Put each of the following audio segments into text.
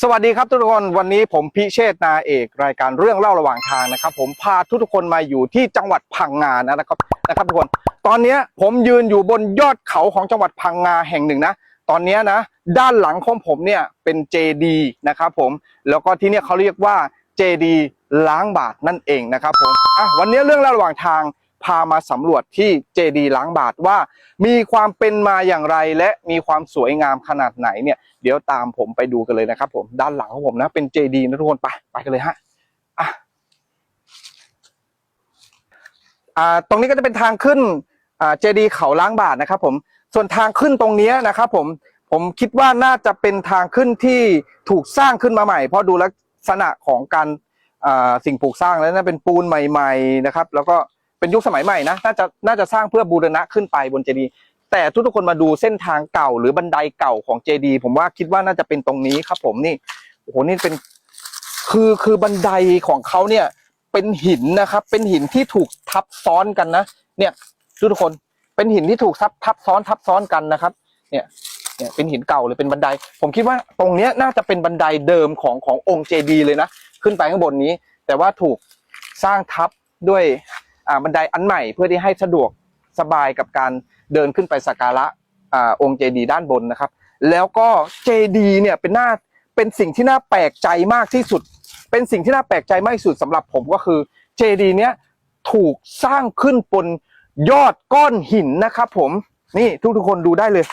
สวัสดีครับทุกคนวันนี้ผมพิเชษนาเอก รายการเรื่องเล่าระหว่างทางนะครับ ผมพาทุกๆคนมาอยู่ที่จังหวัดพังงานะครับนะครับทุกคน ตอนนี้ผมยืนอยู่บนยอดเขาของจังหวัดพังงาแห่งหนึ่งนะ ตอนนี้นะ ด้านหลังของผมเนี่ยเป็นเจดีนะครับผมแล้วก็ที่เนี่ยเขาเรียกว่าเจดีล้างบาทนั่นเองนะครับผมอะวันนี้เรื่องเล่าระหว่างทาง พามาสำรวจที่เจดีล้างบาทว่า มีความเป็นมาอย่างไรและมีความสวยงามขนาดไหนเนี่ยเดี๋ยวตามผมไปดูกันเลยนะครับ ผมด้านหลังของผมนะเป็นเจดีนะทุกคนไปไปกันเลยฮะอะอ่าตรงนี้ก็จะเป็นทางขึ้นอ่าเจดีเขาล้างบาทนะครับ ผมส่วนทางขึ้นตรงนี้นะครับ ผมผมคิดว่าน่าจะเป็นทางขึ้นที่ถูกสร้างขึ้นมาใหม่ เพราะดูลักษณะของการสิ่งปลูกสร้างแล้วน่าเป็นปูนใหม่ ๆนะครับ แล้วก็ เป็นยุคสมัยใหม่นะน่าจะน่าจะสร้างเพื่อบูรณะขึ้นไปบนเจดีย์แต่ทุกๆคนมาดูเส้นทางเก่าหรือบันไดเก่าของเจดีผมว่าคิดว่าน่าจะเป็นตรงนี้ครับ ผมนี่โอ้โหนี่เป็นคือคือบันไดของเขาเนี่ยเป็นหินนะครับ เป็นหินที่ถูกทับซ้อนกันนะเนี่ยทุกๆคนเป็นหินที่ถูกทับทับซ้อนทับซ้อนกันนะครับ เนี่ยเนี่ยเป็นหินเก่าเลยเป็นบันได ผมคิดว่าตรงเนี้ยน่าจะเป็นบันไดเดิมของขององค์เจดีเลยนะ ขึ้นไปข้างบนนี้ แต่ว่าถูกสร้างทับด้วย บันไดอันใหม่เพื่อที่ให้สะดวกสบายกับการเดินขึ้นไปสักการะองค์เจดีย์ด้านบนนะครับ แล้วก็เจดีย์เนี่ยเป็นหน้าเป็นสิ่งที่น่าแปลกใจมากที่สุด เป็นสิ่งที่น่าแปลกใจมากที่สุดสำหรับผมก็คือเจดีย์เนี้ยถูกสร้างขึ้นบนยอดก้อนหินนะครับ ผมนี่ทุกทุกคนดูได้เลย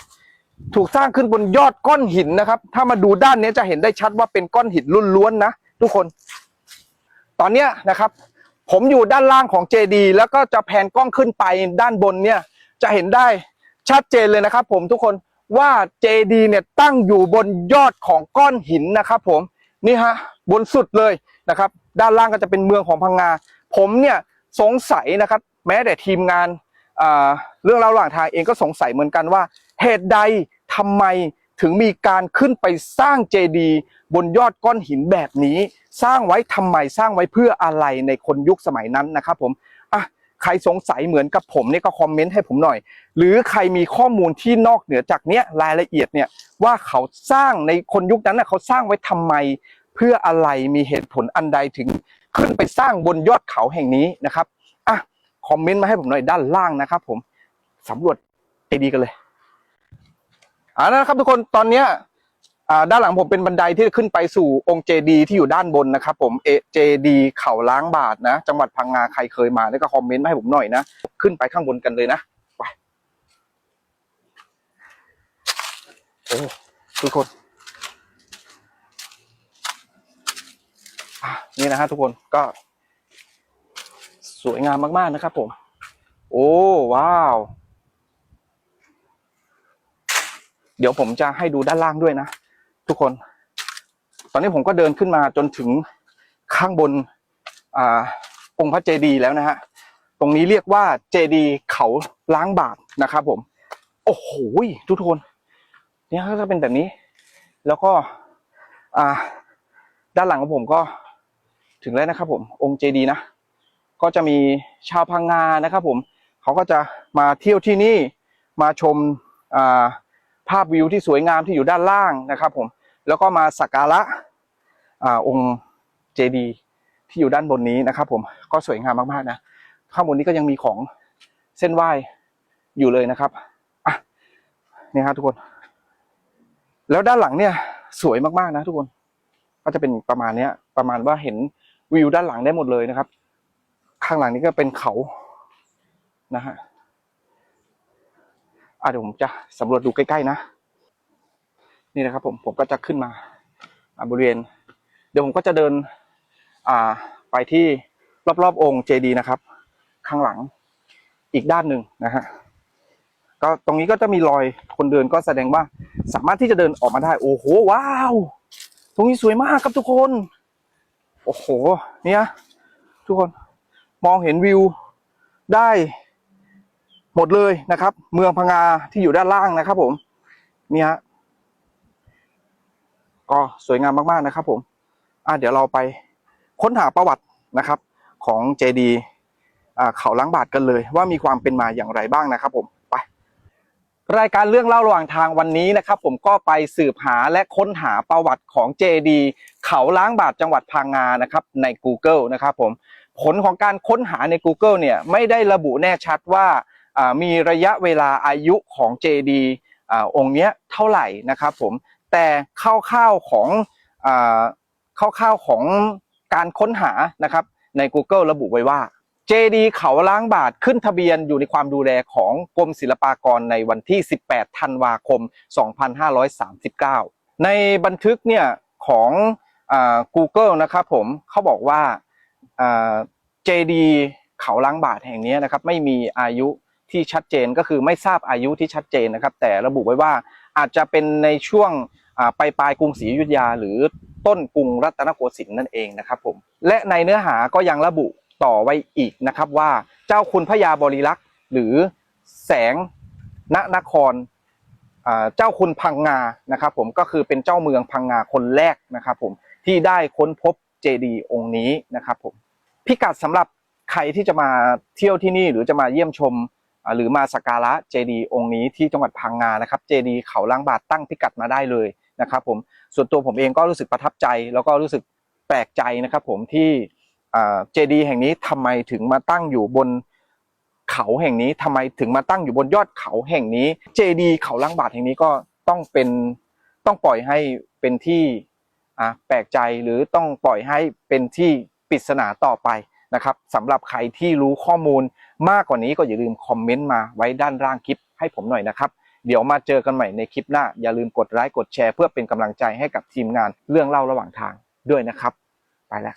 ถูกสร้างขึ้นบนยอดก้อนหินนะครับ ถ้ามาดูด้านนี้จะเห็นได้ชัดว่าเป็นก้อนหินล้วนๆนะทุกคน ตอนเนี้ยนะครับ ผมอยู่ด้านล่างของเจดีแล้วก็จะแผนกล้องขึ้นไปด้านบนเนี่ยจะเห็นได้ชัดเจนเลยนะครับ ผมทุกคนว่าเจดีเนี่ยตั้งอยู่บนยอดของก้อนหินนะครับผมนี่ฮะบนสุดเลยนะครับ ด้านล่างก็จะเป็นเมืองของพังงา ผมเนี่ยสงสัยนะครับ แม้แต่ทีมงานเรื่องราวระหว่างทางเองก็สงสัยเหมือนกันว่า เหตุใดทำไม ถึงมีการขึ้นไปสร้างเจดีย์บนยอดก้อนหินแบบนี้ สร้างไว้ทำไมสร้างไว้เพื่ออะไรในคนยุคสมัยนั้นนะครับผมอะใครสงสัยเหมือนกับผมเนี่ยก็คอมเมนต์ให้ผมหน่อย หรือใครมีข้อมูลที่นอกเหนือจากเนี้ยรายละเอียดเนี่ยว่าเขาสร้างในคนยุคนั้นนะเขาสร้างไว้ทำไม เพื่ออะไรมีเหตุผลอันใดถึงขึ้นไปสร้างบนยอดเขาแห่งนี้นะครับอะคอมเมนต์มาให้ผมหน่อยด้านล่างนะครับผมสำรวจไอดีกันเลย อานะครับทุกคนตอนเนี้ยด้านหลังผมเป็นบันไดที่ขึ้นไปสู่องค์เจดีที่อยู่ด้านบนนะครับผมเอเจดีเขาล้างบาทนะ จังหวัดพังงาใครเคยมาเนี่ยก็คอมเมนต์มาให้ผมหน่อยนะขึ้นไปข้างบนกันเลยนะไปโอ้ทุกคนนี่นะฮะทุกคนก็ สวยงามมากๆนะครับผม โอ้ว้าว เดี๋ยวผมจะให้ดูด้านล่างด้วยนะ ทุกคน ตอนนี้ผมก็เดินขึ้นมาจนถึงข้างบนอ่าองค์พระเจดีย์แล้วนะฮะตรงนี้เรียกว่าเจดีย์เขาล้างบาทนะครับผม โอ้โหทุกคนเนี่ยก็จะเป็นแบบนี้ แล้วก็อ่าด้านหลังของผมก็ถึงแล้วนะครับ ผม องค์เจดีย์นะ ก็จะมีชาวพังงานะครับ ผมเขาก็จะมาเที่ยวที่นี่มาชมอ่า ภาพวิวที่สวยงามที่อยู่ด้านล่างนะครับผมแล้วก็มาสักการะอาองค์เจดีย์ที่อยู่ด้านบนนี้นะครับ ผมก็สวยงามมากๆนะข้างบนนี้ก็ยังมีของเส้นไหว้อยู่เลยนะครับอะนี่ครับทุกคน แล้วด้านหลังเนี่ยสวยมากๆนะ ทุกคน ก็จะเป็นประมาณเนี้ย ประมาณว่าเห็นวิวด้านหลังได้หมดเลยนะครับ ข้างหลังนี้ก็เป็นเขานะฮะ อะเดี๋ยวผมจะสำรวจดูใกล้ๆนะ นี่นะครับ ผมผมก็จะขึ้นมาบริเวณ เดี๋ยวผมก็จะเดิน อ่าไปที่รอบๆองค์เจดีย์นะครับ ข้างหลังอีกด้านหนึ่งนะฮะก็ตรงนี้ก็จะมีรอยคนเดินก็แสดงว่า สามารถที่จะเดินออกมาได้ โอ้โหว้าว ตรงนี้สวยมากครับทุกคน โอ้โห เนี่ย ทุกคนมองเห็นวิวได้ หมดเลยนะครับ เมืองพังงาที่อยู่ด้านล่างนะครับ ผมนี่ฮะก็สวยงามมากๆนะครับ ผมอะเดี๋ยวเราไปค้นหาประวัตินะครับ ของเจดีอ่าเขาล้างบาทกันเลย ว่ามีความเป็นมาอย่างไรบ้างนะครับ ผมไป รายการเรื่องเล่าระหว่างทางวันนี้นะครับ ผมก็ไปสืบหาและค้นหาประวัติของเจดีเขาล้างบาทจังหวัดพังงานะครับ ใน Google นะครับ ผมผลของการค้นหาใน Google เนี่ยไม่ได้ระบุแน่ชัดว่าอ่า มีระยะเวลาอายุของเจดีองค์เนี้ยเท่าไหร่นะครับผมแต่คร่าวๆของอ่าคร่าวๆของการค้นหานะครับใน Google ระบุไว้ว่าเจดีเขาล้างบาทขึ้นทะเบียนอยู่ในความดูแลของกรมศิลปากรในวันที่ 18 ธันวาคม 2539 ในบันทึกเนี่ยของอ Google นะครับผมเขาบอกว่าเจดีเขาล้างบาทแห่งนี้นะครับไม่มีอายุ ที่ชัดเจนก็คือไม่ทราบอายุที่ชัดเจนนะครับ แต่ระบุไว้ว่าอาจจะเป็นในช่วงปลายปลายกรุงศรีอยุธยา หรือต้นกรุงรัตนโกสินทร์นั่นเองนะครับผมและในเนื้อหาก็ยังระบุต่อไว้อีกนะครับว่าเจ้าคุณพระยาบริลักษ์หรือแสงณนครเจ้าคุณพังงานะครับผมก็คือเป็นเจ้าเมืองพังงาคนแรกนะครับผมที่ได้ค้นพบเจดีย์องค์นี้นะครับผมพิกัดสำหรับใครที่จะมาเที่ยวที่นี่หรือจะมาเยี่ยมชม หรือมาสักการะเจดีย์องค์นี้ที่จังหวัดพังงานะครับเจดีย์เขาล้างบาทตั้งพิกัดมาได้เลยนะครับผมส่วนตัวผมเองก็รู้สึกประทับใจ แล้วก็รู้สึกแปลกใจนะครับผมที่เจดีย์แห่งนี้ทำไมถึงมาตั้งอยู่บนเขาแห่งนี้ทำไมถึงมาตั้งอยู่บนยอดเขาแห่งนี้เจดีย์เขาล้างบาทแห่งนี้ก็ต้องเป็นต้องปล่อยให้เป็นที่แปลกใจหรือต้องปล่อยให้เป็นที่ปริศนาต่อไป นะครับสำหรับใครที่รู้ข้อมูลมากกว่านี้ก็อย่าลืมคอมเมนต์มาไว้ด้านล่างคลิปให้ผมหน่อยนะครับเดี๋ยวมาเจอกันใหม่ในคลิปหน้า อย่าลืมกดไลค์กดแชร์เพื่อเป็นกำลังใจให้กับทีมงานเรื่องเล่าระหว่างทางด้วยนะครับ ไปแล้ว